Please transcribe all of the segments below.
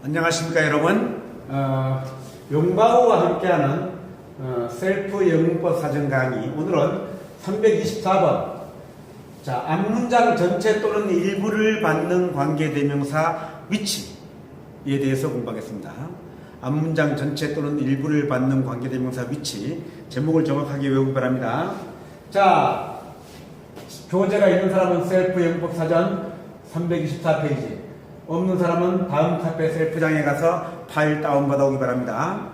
안녕하십니까 여러분. 어, 용바우와 함께하는 어, 셀프 영문법 사전 강의. 오늘은 324번. 자 앞문장 전체 또는 일부를 받는 관계대명사 위치에 대해서 공부하겠습니다. 앞문장 전체 또는 일부를 받는 관계대명사 위치. 제목을 정확하게 외우기 바랍니다. 자 교재가 있는 사람은 셀프 영문법 사전 324페이지 없는 사람은 다음 카페 셀프장에 가서 파일 다운받아 오기 바랍니다.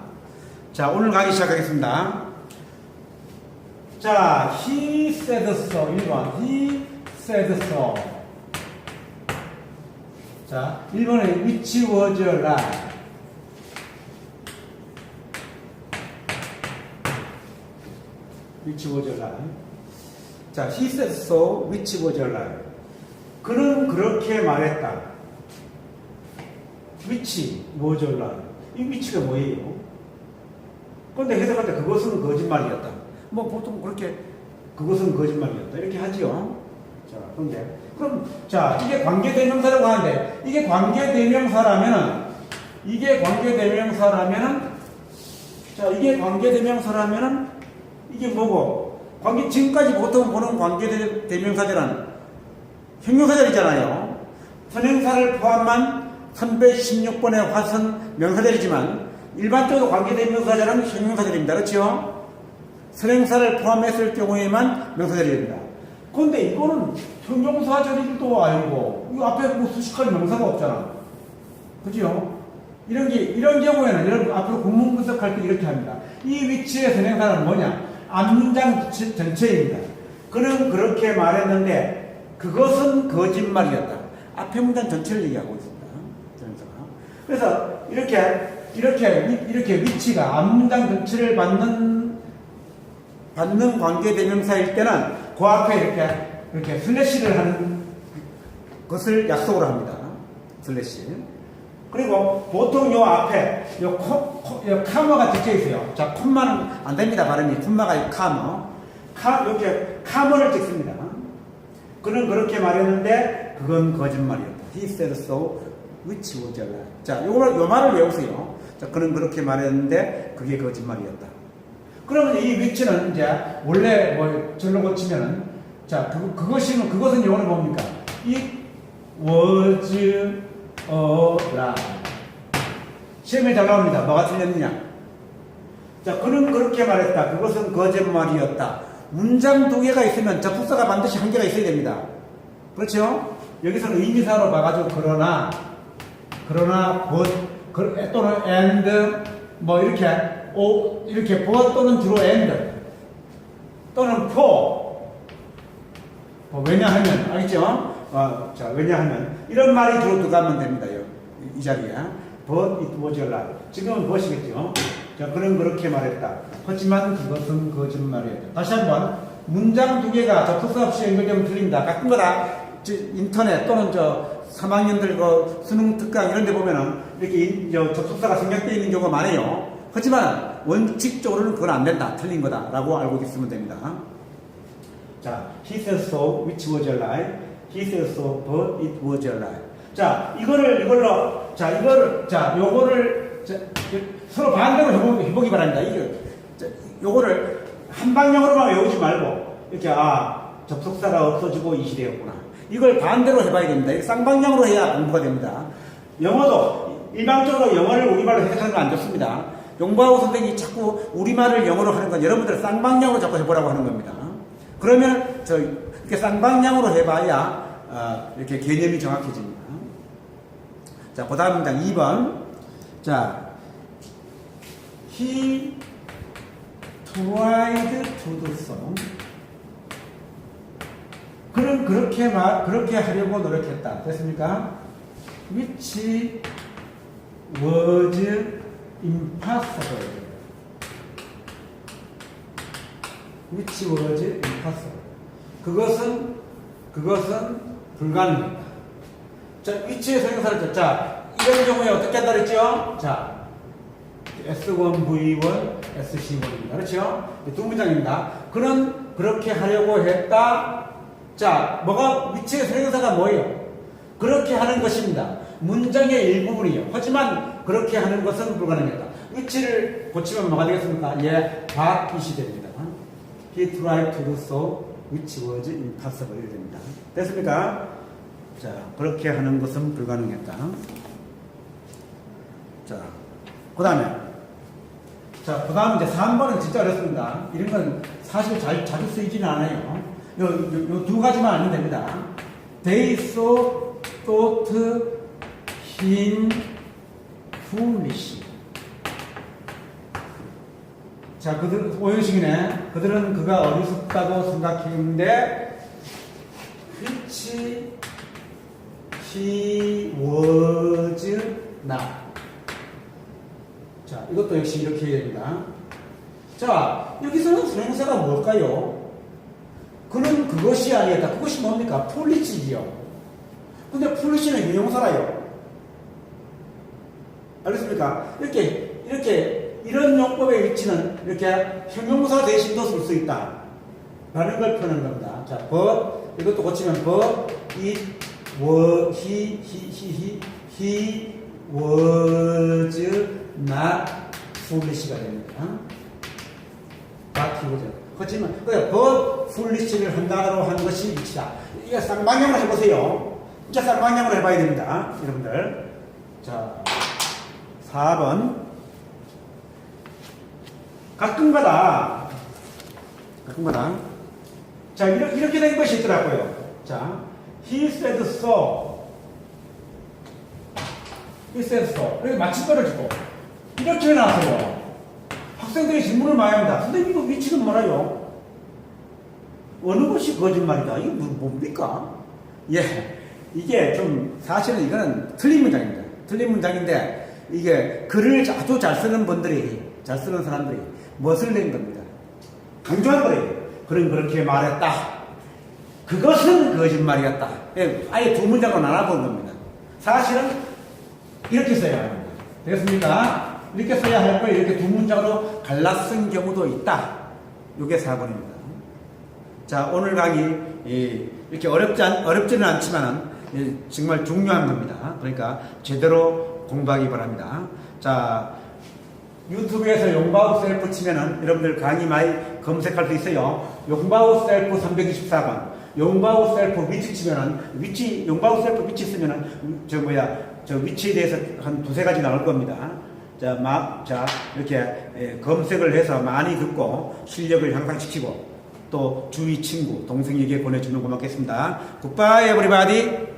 자, 오늘 강의 시작하겠습니다. 자, he said so. 1번. he said so. 자, 1번에 which was a lie. a lie. 자, he said so. a lie. 그는 그렇게 말했다. 위치, 뭐절라. 이 위치가 뭐예요? 그런데 해석할 때 그것은 거짓말이었다. 뭐 보통 그렇게 그것은 거짓말이었다. 이렇게 하지요. 자, 그런데 그럼 자 이게 관계대명사라고 하는데 이게 관계대명사라면은 이게 관계대명사라면은 자 이게 관계대명사라면은 이게 뭐고 관계 지금까지 보통 보는 관계대명사들은 형용사들이잖아요. 선행사를 포함한 316번의 화선 명사들이지만 일반적으로 관계대명사들은 형용사들입니다. 그렇죠? 선행사를 포함했을 경우에만 명사들입니다. 그런데 이거는 형용사절이도 아니고 이 앞에 뭐 가지 명사가 없잖아. 그죠? 이런 게 이런 경우에는 여러분 앞으로 구문 분석할 때 이렇게 합니다. 이 위치의 선행사는 뭐냐? 앞문장 전체입니다. 그는 그렇게 말했는데 그것은 거짓말이었다. 앞에 문장 전체를 얘기하고 있습니다. 그래서 이렇게 이렇게 이렇게 위치가 앞문장 전체를 받는 받는 관계 대명사일 때는 그 앞에 이렇게 이렇게 슬래시를 하는 것을 약속으로 합니다. 슬래시. 그리고 보통 요 앞에 요, 코, 코, 요 카머가 적혀 있어요. 자, 콤마는 안 됩니다. 발음이. 콤마가 카머. 카, 이렇게 카머를 찍습니다. 그는 그렇게 말했는데 그건 거짓말이었다. He said so, which was a lie. 자, 요걸, 요 말을 외우세요. 자, 그는 그렇게 말했는데 그게 거짓말이었다. 그러면 이 위치는 이제 원래 뭐 절로 고치면은 자, 그, 그것이, 그것은 영어로 뭡니까? It was a lie. 시험에 잘 나옵니다. 뭐가 틀렸느냐? 자, 그는 그렇게 말했다. 그것은 거짓말이었다. 문장 두 개가 있으면 접속사가 반드시 한 개가 있어야 됩니다. 그렇죠? 여기서는 의미사로 봐가지고 그러나 그러나 but 그- 또는 and 뭐 이렇게 오 이렇게 but 또는 주로 and 또는 for 뭐 왜냐하면 알겠죠? 어, 자 왜냐하면 이런 말이 주로 들어가면 됩니다. 이, 이 자리에 but it was a lie. 지금은 무엇이겠죠? 자 그는 그렇게 말했다. 하지만 그것은 거짓말이었다. 다시 한번 문장 두 개가 접속사 없이 연결되면 틀립니다. 가끔가다 저 인터넷 또는 저 3학년들 그 수능 특강 이런 데 보면은 이렇게 접속사가 생략되어 있는 경우가 많아요. 하지만 원칙적으로는 그건 안 된다. 틀린 거다 라고 알고 있으면 됩니다. 자, he said so, which was a lie. he said so, but it was a lie. 자, 이거를 이걸로 자, 이거를 자, 요거를 자, 서로 반대로 해보기, 해보기 바랍니다. 이게 자, 요거를 한 방향으로만 외우지 말고 이렇게 아 접속사가 없어지고 이 시대였구나. 이걸 반대로 해봐야 됩니다. 쌍방향으로 해야 공부가 됩니다. 영어도 일반적으로 영어를 우리말로 해석하는 건 안 좋습니다. 용바오 선생님이 자꾸 우리말을 영어로 하는 건 여러분들 쌍방향으로 자꾸 해보라고 하는 겁니다. 그러면 저 이렇게 쌍방향으로 해봐야 어, 이렇게 개념이 정확해집니다. 자, 그 다음 문장 2번. 자, he tried to do so. 그는 그렇게 말, 그렇게 하려고 노력했다. 됐습니까? which was impossible. which was impossible. 그것은 그것은 불가능했다. 자, 위치의 성형사를 자, 자, 이런 경우에 어떻게 한다 그랬죠? 자, S1, V1, SC1입니다. 그렇죠? 두 문장입니다. 그는 그렇게 하려고 했다. 자, 뭐가 위치의 성형사가 뭐예요? 그렇게 하는 것입니다. 문장의 일부분이에요. 하지만 그렇게 하는 것은 불가능했다. 위치를 고치면 뭐가 되겠습니까? 예, it이 됩니다. He tried to do so, which was impossible 됩니다. 됐습니까? 자, 그렇게 하는 것은 불가능했다. 자, 그 다음에 자, 그 다음 이제 3번은 진짜 어렵습니다. 이런 건 사실 잘, 자주 쓰이지는 않아요. 요, 요, 요 두 가지만 알면 됩니다. They thought him foolish. 자, 그들, 오형식이네. 그들은 그가 어리석다고 생각했는데, which he was not. 자, 이것도 역시 이렇게 됩니다. 자, 여기서는 수행사가 뭘까요? 그것이 아니었다. 그것이 뭡니까? 폴리치지요. 근데 폴리치는 유용사라요. 알겠습니까? 이렇게, 이렇게, 이런 용법의 위치는 이렇게 형용사 대신도 쓸 수 있다. 라는 걸 표현하는 겁니다. 자, but, 이것도 고치면 but, it, was, he, he, he, he, he was not foolish가 됩니다. not he was. 그렇지만, 그 but foolish를 한 단어로 한 것이 위치다. 이거 쌍방향으로 해보세요. 진짜 쌍방향으로 해봐야 됩니다. 여러분들. 자, 4번. 가끔가다, 가끔가다. 자, 이렇게, 이렇게 된 것이 있더라고요. 자, he said so. he said so. 이렇게 마침표를 주고, 이렇게 해놨어요. 학생들이 질문을 많이 합니다. 선생님, 이거 위치는 뭐라요? 어느 것이 거짓말이다. 이거 뭐- 뭡니까? 예. 이게 좀, 사실은 이거는 틀린 문장입니다. 틀린 문장인데, 이게 글을 아주 잘 쓰는 분들이, 잘 쓰는 사람들이 무엇을 낸 겁니다. 강조한 거예요. 그는 그렇게 말했다. 그것은 거짓말이었다. 예, 아예 두 문장으로 나눠본 겁니다. 사실은 이렇게 써야 합니다. 되겠습니까? 이렇게 써야 할 걸 이렇게 두 문장으로 갈라 쓴 경우도 있다. 이게 4번입니다. 자, 오늘 강의, 예, 이렇게 어렵지 않, 어렵지는 않지만, 예, 정말 중요한 겁니다. 그러니까 제대로 공부하기 바랍니다. 자, 유튜브에서 용바우 셀프 치면은 여러분들 강의 많이 검색할 수 있어요. 용바우 셀프 324번. 용바우 셀프 위치 치면은 위치 용바우 셀프 위치 쓰면은 저 뭐야 저 위치에 대해서 한 두세 가지 나올 겁니다. 자, 막, 자, 이렇게 예, 검색을 해서 많이 듣고 실력을 향상시키고 또 주위 친구, 동생에게 보내주면 고맙겠습니다. 굿바이 에브리바디.